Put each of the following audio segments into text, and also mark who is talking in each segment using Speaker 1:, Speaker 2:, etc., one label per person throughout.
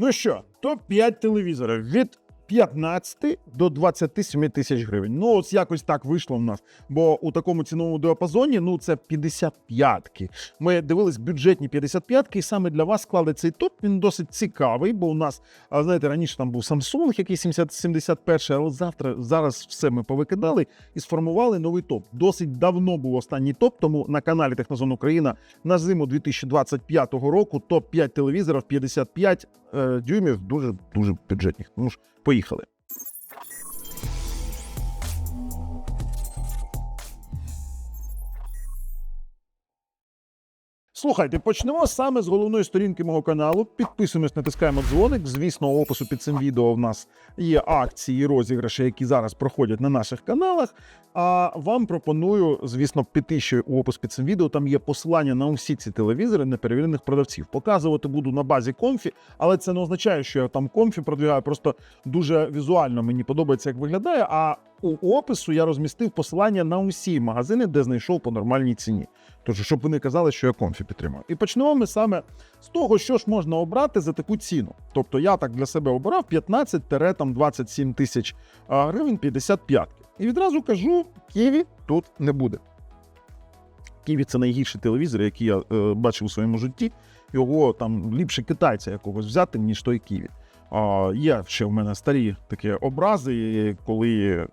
Speaker 1: Ну що, топ-5 телевізорів від 15 до 27 тисяч гривень. Ну, ось якось так вийшло в нас. Бо у такому ціновому діапазоні ну це 55-ки. Ми дивились бюджетні 55-ки, і саме для вас склали цей топ. Він досить цікавий, бо у нас, знаєте, раніше там був Samsung, який 70, 71 але завтра зараз все ми повикидали і сформували новий топ. Досить давно був останній топ, тому на каналі Технозон Україна на зиму 2025 року топ 5 телевізорів 55 е, дюймів дуже дуже бюджетних. Ну ж, поїхали. Слухайте, почнемо саме з головної сторінки мого каналу. Підписуємось, натискаємо дзвоник. Звісно, у опису під цим відео в нас є акції і розіграші, які зараз проходять на наших каналах. А вам пропоную, звісно, піти ще у опис під цим відео. Там є посилання на усі ці телевізори неперевірених продавців. Показувати буду на базі комфі, але це не означає, що я там комфі продвігаю. Просто дуже візуально мені подобається, як виглядає. А у опису я розмістив посилання на усі магазини, де знайшов по нормальній ціні. Тож, щоб вони казали, що я комфі підтримую. І почнемо ми саме з того, що ж можна обрати за таку ціну. Тобто я так для себе обирав 15-27 тисяч гривень 55. І відразу кажу, Ківі тут не буде. Ківі це найгірший телевізор, який я е, бачив у своєму житті. Його там ліпше китайця якогось взяти, ніж той Ківі. А, є ще в мене старі такі образи, коли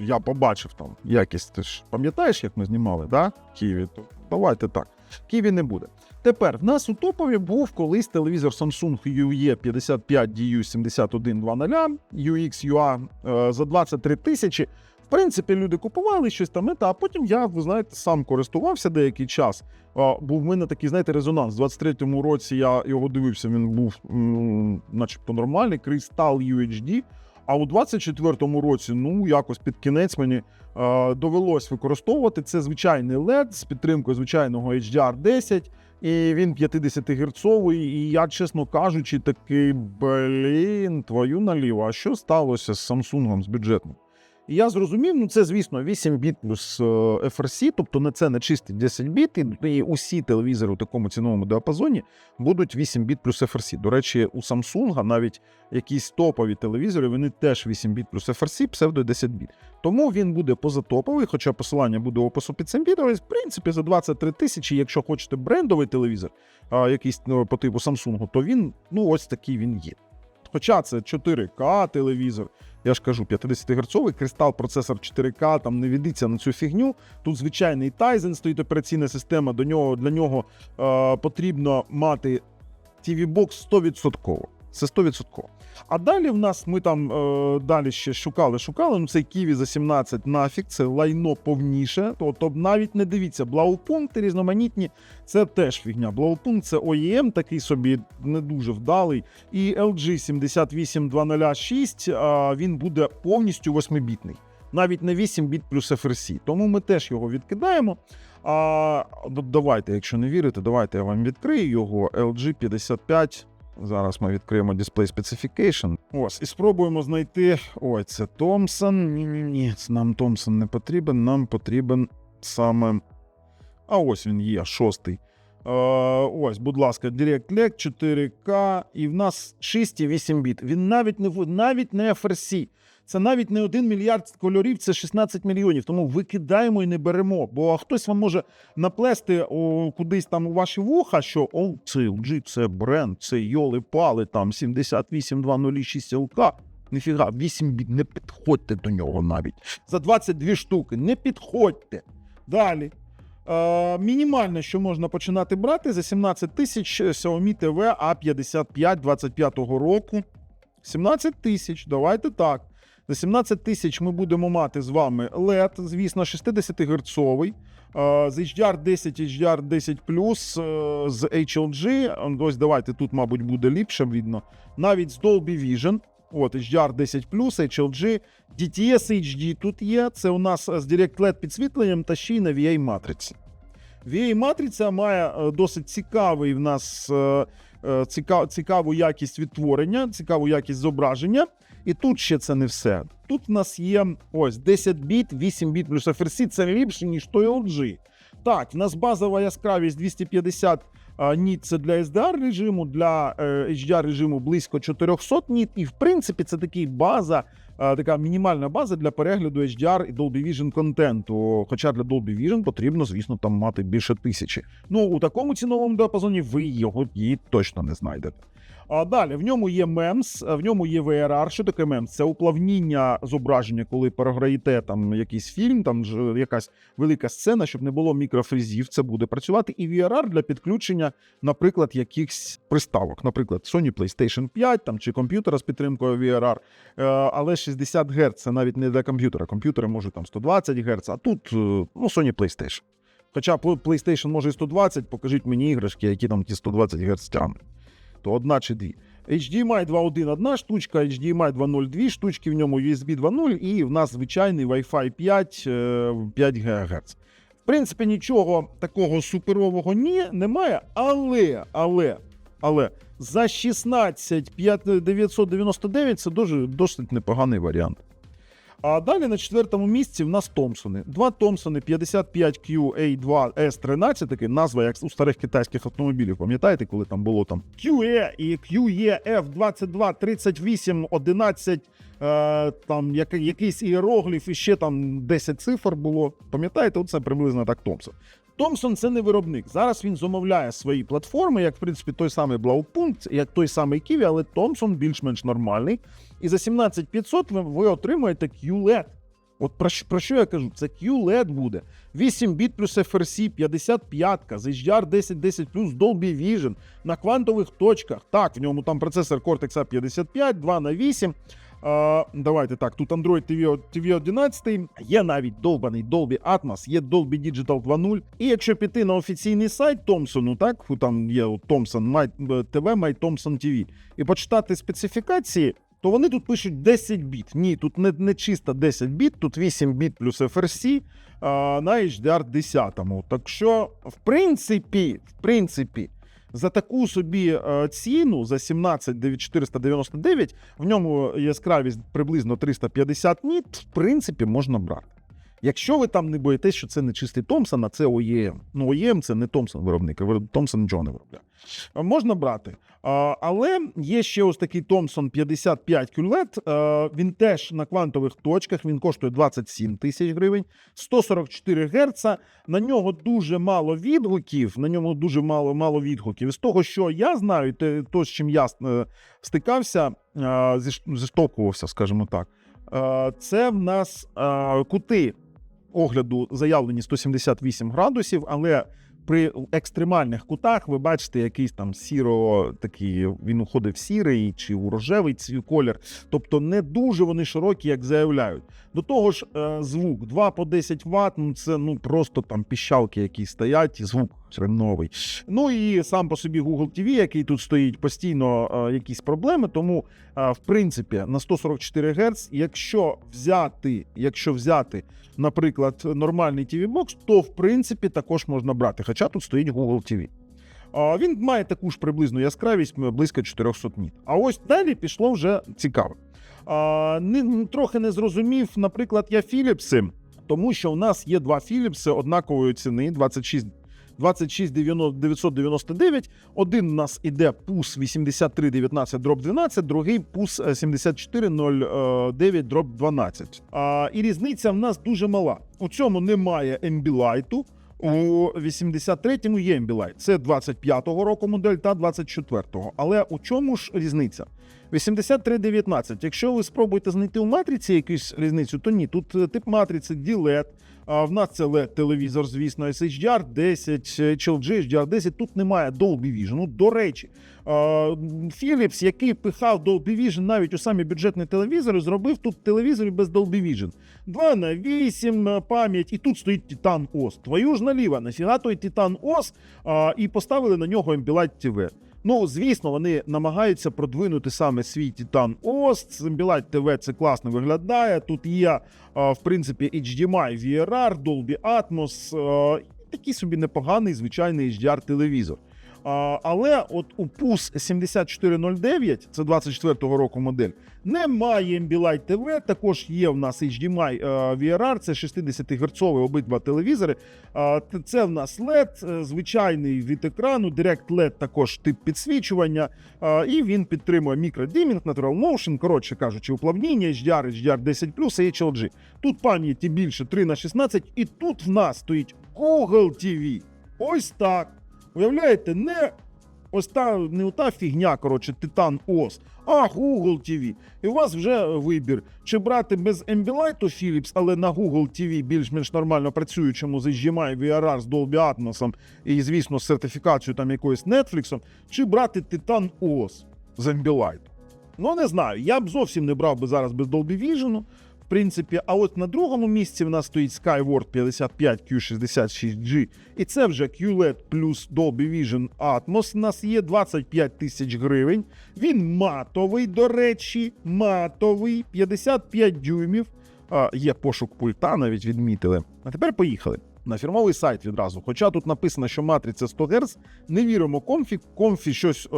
Speaker 1: я побачив там якість. Ти ж пам'ятаєш, як ми знімали, да? Ківі? То давайте так. Ківі не буде. Тепер в нас у топові був колись телевізор Samsung UE 55 DU 7120 UX UA е, за 23 тисячі. В принципі, люди купували щось там, а потім я, ви знаєте, сам користувався деякий час. А, Був в мене такий, знаєте, резонанс. У 23-му році я його дивився, він був начебто нормальний, Crystal UHD. А у 24-му році, ну якось під кінець мені е, довелось використовувати. Це звичайний LED з підтримкою звичайного HDR10, і він 50 герцовий. І я, чесно кажучи, такий блін, твою наліво, а що сталося з Samsung з бюджетним? І я зрозумів, ну це, звісно, 8 біт плюс е, FRC, тобто не це не чисті 10 біт, і, усі телевізори у такому ціновому діапазоні будуть 8 біт плюс FRC. До речі, у Samsung навіть якісь топові телевізори, вони теж 8 біт плюс FRC, псевдо 10 біт. Тому він буде позатоповий, хоча посилання буде опису під цим відео. В принципі, за 23 тисячі, якщо хочете брендовий телевізор, а, якийсь ну, по типу Samsung, то він ну ось такий він є. Хоча це 4К телевізор, я ж кажу, 50 герцовий кристал, процесор 4К, там не відиться на цю фігню. Тут звичайний Tizen стоїть операційна система. До нього для нього е, потрібно мати TV-бокс 100%. Це 100%. А далі в нас ми там е, далі ще шукали, шукали. Ну цей Ківі за 17 нафіг, це лайно повніше. Тобто навіть не дивіться, блаупункти різноманітні, це теж фігня. Блаупункт це OEM, такий собі не дуже вдалий. І LG 78206, а, він буде повністю 8-бітний. Навіть не 8 біт плюс FRC. Тому ми теж його відкидаємо. А, давайте, якщо не вірите, давайте я вам відкрию його LG 55. Зараз ми відкриємо Display Specification. Ось, і спробуємо знайти. Ой, це Томсон. Ні-ні-ні, нам Томпсон не потрібен. Нам потрібен саме. А ось він є, шостий. Е, ось, будь ласка, DirectLeg 4К, і в нас 6,8 біт. Він навіть не навіть не FRC. Це навіть не 1 мільярд кольорів, це 16 мільйонів. Тому викидаємо і не беремо. Бо хтось вам може наплести о, кудись там у ваші вуха, що о, це LG, це бренд, це йоли пали там 78206 ЛК. Ніфіга, 8 біт, не підходьте до нього навіть. За 22 штуки, не підходьте. Далі. Е, мінімальне, що можна починати брати за 17 тисяч Xiaomi TV A55 25 року. 17 тисяч, давайте так. За 17 тисяч ми будемо мати з вами LED, звісно, 60 герцовий з HDR10, HDR10 з HLG. Ось давайте тут, мабуть, буде ліпше видно. Навіть з Dolby Vision. От, HDR10 HLG, DTS HD тут є. Це у нас з Direct LED підсвітленням та ще й на VA матриці. VA матриця має е, досить цікавий в нас е, е, цікаву якість відтворення, цікаву якість зображення. І тут ще це не все. Тут в нас є ось 10 біт, 8 біт плюс FRC, це ліпше, ніж той LG. Так, в нас базова яскравість 250 А, ніт це для SDR режиму, для е, HDR режиму близько 400 ніт. І в принципі це такий база, е, така мінімальна база для перегляду HDR і Dolby Vision контенту. Хоча для Dolby Vision потрібно, звісно, там мати більше тисячі. Ну у такому ціновому діапазоні ви його її точно не знайдете. А далі в ньому є MEMS, в ньому є VRR. Що таке MEMS? Це уплавніння зображення, коли переграєте там якийсь фільм, там ж якась велика сцена, щоб не було мікрофрізів. Це буде працювати. І VRR для підключення, наприклад, якихось приставок, наприклад, Sony PlayStation 5 там чи комп'ютера з підтримкою VRR. Е, але 60 Гц це навіть не для комп'ютера. Комп'ютери можуть там 120 Гц, а тут е, ну, Sony PlayStation. Хоча PlayStation може і 120, покажіть мені іграшки, які там ті 120 Гц тягнуть то одна чи дві. HDMI 2.1 одна штучка, HDMI 2.0 дві штучки, в ньому USB 2.0 і в нас звичайний Wi-Fi 5 е, 5 ГГц. В принципі, нічого такого суперового ні, немає, але, але, але за 16 999 це дуже досить непоганий варіант. А далі на четвертому місці в нас Томпсони. Два Томпсони 55QA2S13, таки назва, як у старих китайських автомобілів. Пам'ятаєте, коли там було там QE і QEF22 38 11, е, там як, якийсь іерогліф і ще там 10 цифр було. Пам'ятаєте, оце приблизно так Томпсон. Томпсон це не виробник. Зараз він замовляє свої платформи, як в принципі той самий Blaupunkt, як той самий Kiwi, але Томпсон більш-менш нормальний. І за 17500 ви, ви отримуєте QLED. От про, що- про що я кажу? Це QLED буде. 8 біт плюс FRC, 55 з HDR 1010 плюс Dolby Vision на квантових точках. Так, в ньому там процесор Cortex A55, 2 на 8. А, давайте так, тут Android TV, TV 11, є навіть довбаний Dolby Atmos, є Dolby Digital 2.0. І якщо піти на офіційний сайт Томпсону, так, там є My, TV, My Thomson TV, і почитати специфікації, то вони тут пишуть 10 біт. Ні, тут не, не чисто 10 біт, тут 8 біт плюс FRC а, на HDR 10. Так що, в принципі, в принципі, за таку собі е, ціну за 17 499, в ньому яскравість приблизно 350 ніт, в принципі, можна брати. Якщо ви там не боїтесь, що це не чистий Томпсон, а це OEM. Ну, OEM це не Томпсон виробник, а Томпсон Джон виробляє. Е, Можна брати. Але є ще ось такий Thomson 55 QLED. Е, Він теж на квантових точках, він коштує 27 тисяч гривень, 144 Гц. На нього дуже мало відгуків. На ньому дуже мало мало відгуків. З того, що я знаю, те, то, з чим я е, стикався, е, зіш- зіштовхувався, скажімо так. е, Це в нас е, кути огляду заявлені 178 градусів, але при екстремальних кутах ви бачите якийсь там сіро такий, він уходить в сірий чи у рожевий ці- колір. Тобто не дуже вони широкі, як заявляють. До того ж, е, звук 2 по 10 Вт, ну це ну просто там піщалки, які стоять, і звук хреновий. Ну і сам по собі Google TV, який тут стоїть, постійно е, якісь проблеми. Тому, е, в принципі, на 144 Гц, якщо взяти, якщо взяти, наприклад, нормальний TV бокс, то в принципі також можна брати. Хоча тут стоїть Google TV. Він має таку ж приблизну яскравість близько 400 ніт. А ось далі пішло вже цікаво. Трохи не зрозумів, наприклад, я Філіпси, тому що у нас є два Філіпси однакової ціни 26 26 999. Один у нас іде пус 8319 дроб 12, другий пус е, 7409 дроб 12. А, і різниця в нас дуже мала. У цьому немає ембілайту. У 83-му є Ambilight. Це 25-го року модель та 24-го. Але у чому ж різниця? 8319. Якщо ви спробуєте знайти у матриці якусь різницю, то ні. Тут е, тип матриці а в нас це LED телевізор, звісно, SHDR 10, HLG, HDR 10. Тут немає Dolby Vision. Ну, до речі, Philips, який пихав Dolby Vision навіть у самі бюджетні телевізори, зробив тут телевізори без Dolby Vision. 2 на 8 е, пам'ять, і тут стоїть Titan OS. Твою ж наліво, нафіга той Titan OS, і поставили на нього Ambilight TV. Ну, звісно, вони намагаються продвинути саме свій Титан OS. Ambilight TV це класно виглядає. Тут є, в принципі, HDMI, VRR, Dolby Atmos, такий собі непоганий звичайний HDR телевізор. Але от у PUS 7409, це 24-го року модель, немає Ambilight TV, також є в нас HDMI е, VRR, це 60 Гц обидва телевізори. Це в нас LED, е, звичайний від екрану, Direct LED також тип підсвічування, і він підтримує мікродімінг, Natural Motion, коротше кажучи, уплавніння, HDR, HDR 10 і HLG. Тут пам'яті більше 3 на 16, і тут в нас стоїть Google TV. Ось так. Уявляєте, не ось та не ота фігня, коротше, Titan OS, а Google TV. І у вас вже вибір, чи брати без Ambilight Philips, але на Google TV більш-менш нормально працюючому з HDMI, VRR, з Dolby Atmos і, звісно, з сертифікацією там якоюсь Netflix, чи брати Titan OS з Ambilight. Ну, не знаю. Я б зовсім не брав би зараз без Dolby Vision. Принципі, а от на другому місці в нас стоїть Skyward 55 Q66G, і це вже QLED плюс Dolby Vision Atmos. У нас є 25 тисяч гривень. Він матовий, до речі, матовий, 55 дюймів. А, є пошук пульта, навіть відмітили. А тепер поїхали. На фірмовий сайт відразу. Хоча тут написано, що матриця 100 Гц, не віримо комфі. Комфі щось е,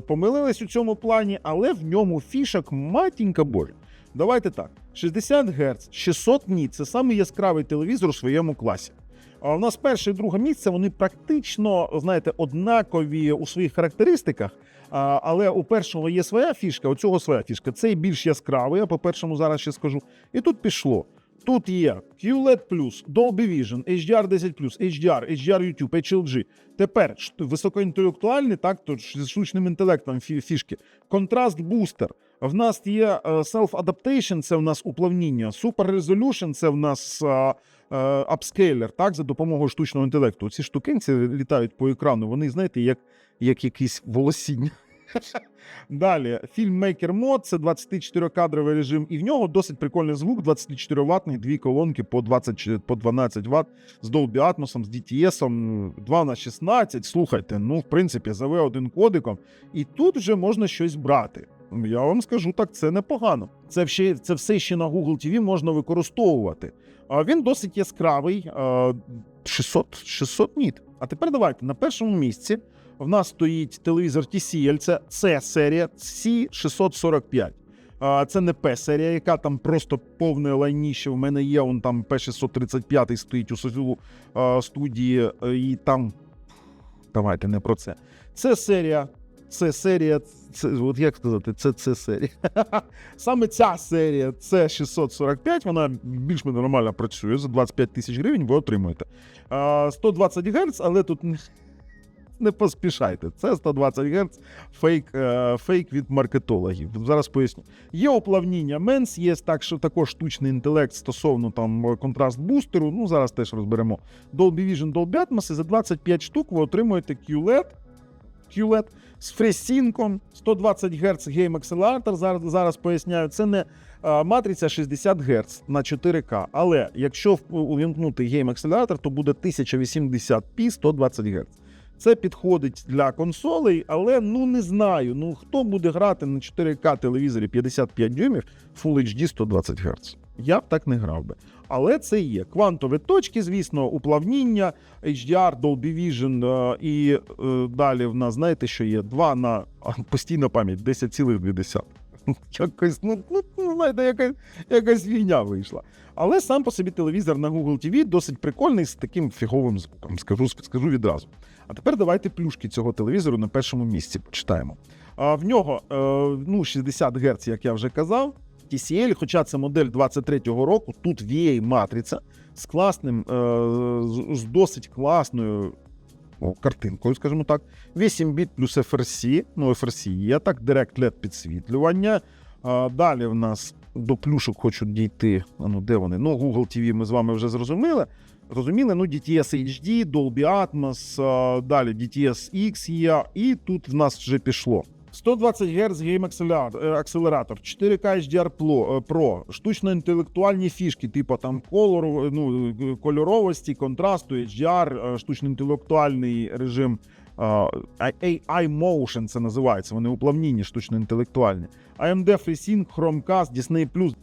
Speaker 1: помилились у цьому плані, але в ньому фішок матінька божа. Давайте так: 60 Гц, 600 ні, це самий яскравий телевізор у своєму класі. А у нас перше і друге місце вони практично, знаєте, однакові у своїх характеристиках. Але у першого є своя фішка, у цього своя фішка. Цей більш яскравий, я по першому зараз ще скажу. І тут пішло. Тут є QLED+, Dolby Vision, HDR 10+, HDR, HDR YouTube, HLG. Тепер високоінтелектуальні, так, то з штучним інтелектом фішки. Контраст бустер. В нас є е, Self-Adaptation, це в нас уплавніння, Super Resolution, це в нас апскейлер, так, за допомогою штучного інтелекту. Ці штукенці літають по екрану, вони, знаєте, як, як якісь волосіння. Далі, фільммейкер мод, це 24-кадровий режим, і в нього досить прикольний звук, 24 ватний, дві колонки по 20 по 12 Вт з Dolby Atmos, з DTS, 2 на 16. Слухайте, ну, в принципі, за V1 кодиком, і тут вже можна щось брати. Я вам скажу так, це непогано. Це, ще, це все ще на Google TV можна використовувати. А він досить яскравий, е, 600, 600 ніт. А тепер давайте на першому місці в нас стоїть телевізор TCL, це C серія C645. Це не P-серія, яка там просто повне лайніще. В мене є он там P635 стоїть у СОЗУ студії, і там. Давайте не про це. Це серія. Це серія, це, от як сказати, це, це серія. Саме ця серія, це 645, вона більш-менш нормально працює. За 25 тисяч гривень ви отримуєте. А, 120 Гц, але тут не- поспішайте. Це 120 Гц фейк, е, фейк від маркетологів. Зараз поясню. Є оплавніння Менс, є так, що також штучний інтелект стосовно там контраст бустеру. Ну зараз теж розберемо. Dolby Vision, Dolby Atmos, і за 25 штук ви отримуєте QLED. QLED з фресінком, 120 Гц гейм акселератор. Зараз, зараз поясняю. Це не а, матриця 60 Гц на 4К. Але якщо увімкнути гейм акселератор, то буде 1080p 120 Гц. Це підходить для консолей, але ну не знаю. Ну хто буде грати на 4К телевізорі 55 дюймів Full HD 120 Гц? Я б так не грав би. Але це є квантові точки, звісно, уплавніння, HDR, Dolby Vision е, і е, далі в нас, знаєте, що є? Два на постійна пам'ять 10,2. Якось, ну, ну, ну, знаєте, якась, якась війня вийшла. Але сам по собі телевізор на Google TV досить прикольний з таким фіговим звуком, скажу, скажу відразу. А тепер давайте плюшки цього телевізору на першому місці почитаємо. А, в нього е, ну, 60 Гц, як я вже казав. TCL, хоча це модель 23-го року, тут VA матриця з класним, е, з, досить класною картинкою, скажімо так. 8 біт плюс FRC, ну FRC є так, Direct LED підсвітлювання. Далі в нас до плюшок хочуть дійти. А ну де вони? Ну, Google TV ми з вами вже зрозуміли. Розуміли, ну DTS HD, Dolby Atmos, далі DTS X є, і тут в нас вже пішло. 120 Гц гейм акселератор, е, 4К HDR Pro, е, штучно-інтелектуальні фішки, типу там колору, ну, е, кольоровості, контрасту, HDR, е, штучно-інтелектуальний режим AI Motion це називається. Вони уплавнінні штучно-інтелектуальні. AMD FreeSync, Chromecast, Disney+,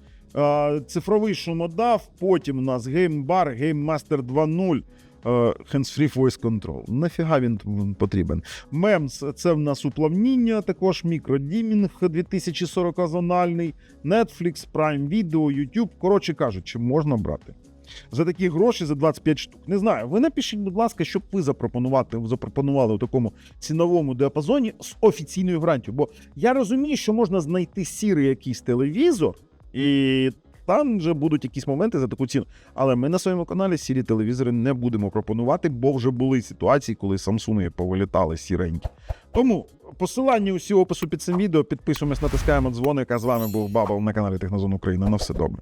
Speaker 1: цифровий шумодав, потім у нас Game Bar, Game Master 2.0, е, hands-free voice control. Нафіга він потрібен? MEMS – це в нас уплавніння, також мікродімінг 2040 зональний, Netflix, Prime Video, YouTube. Коротше кажучи, можна брати. За такі гроші за 25 штук. Не знаю. Ви напишіть, будь ласка, щоб ви запропонувати, запропонували у такому ціновому діапазоні з офіційною гарантією. Бо я розумію, що можна знайти сірий якийсь телевізор, і там вже будуть якісь моменти за таку ціну. Але ми на своєму каналі сірі телевізори не будемо пропонувати, бо вже були ситуації, коли Samsung повилітали сіренькі. Тому посилання усі опису під цим відео. Підписуємось, натискаємо дзвоник. А з вами був Бабл на каналі Технозон Україна. На все добре.